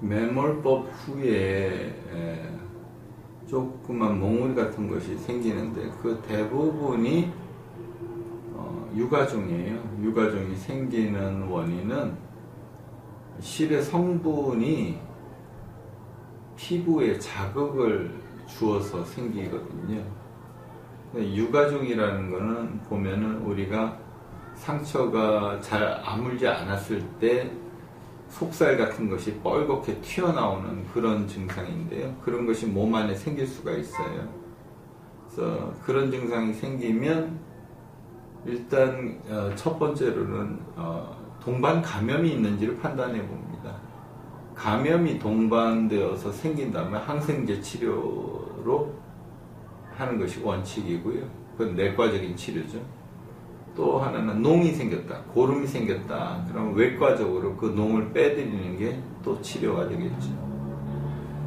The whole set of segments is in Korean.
매몰법 후에 에, 조그만 몽우리 같은 것이 생기는데 그 대부분이 어, 유가종이에요. 유가종이 생기는 원인은 실의 성분이 피부에 자극을 주어서 생기거든요. 근데 유가종이라는 거는 보면은 우리가 상처가 잘 아물지 않았을 때 속살 같은 것이 뻘겋게 튀어나오는 그런 증상인데요. 그런 것이 몸 안에 생길 수가 있어요. 그래서 그런 증상이 생기면 일단 어, 첫 번째로는 어, 동반 감염이 있는지를 판단해 봅니다. 감염이 동반되어서 생긴다면 항생제 치료로 하는 것이 원칙이고요. 그건 내과적인 치료죠. 또 하나는 농이 생겼다, 고름이 생겼다. 그럼 외과적으로 그 농을 빼드리는 게 또 치료가 되겠죠.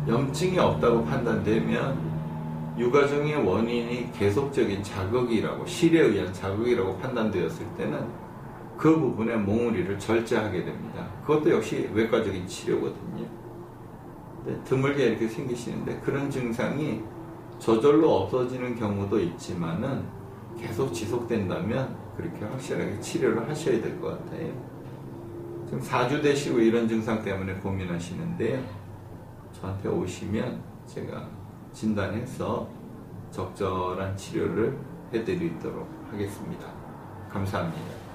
염증이 없다고 판단되면 유가종의 원인이 계속적인 자극이라고 실에 의한 자극이라고 판단되었을 때는 그 부분의 몽우리를 절제하게 됩니다. 그것도 역시 외과적인 치료거든요. 근데 드물게 이렇게 생기시는데 그런 증상이 저절로 없어지는 경우도 있지만은 계속 지속된다면 그렇게 확실하게 치료를 하셔야 될 것 같아요. 지금 4주 되시고 이런 증상 때문에 고민하시는데요. 저한테 오시면 제가 진단해서 적절한 치료를 해드리도록 하겠습니다. 감사합니다.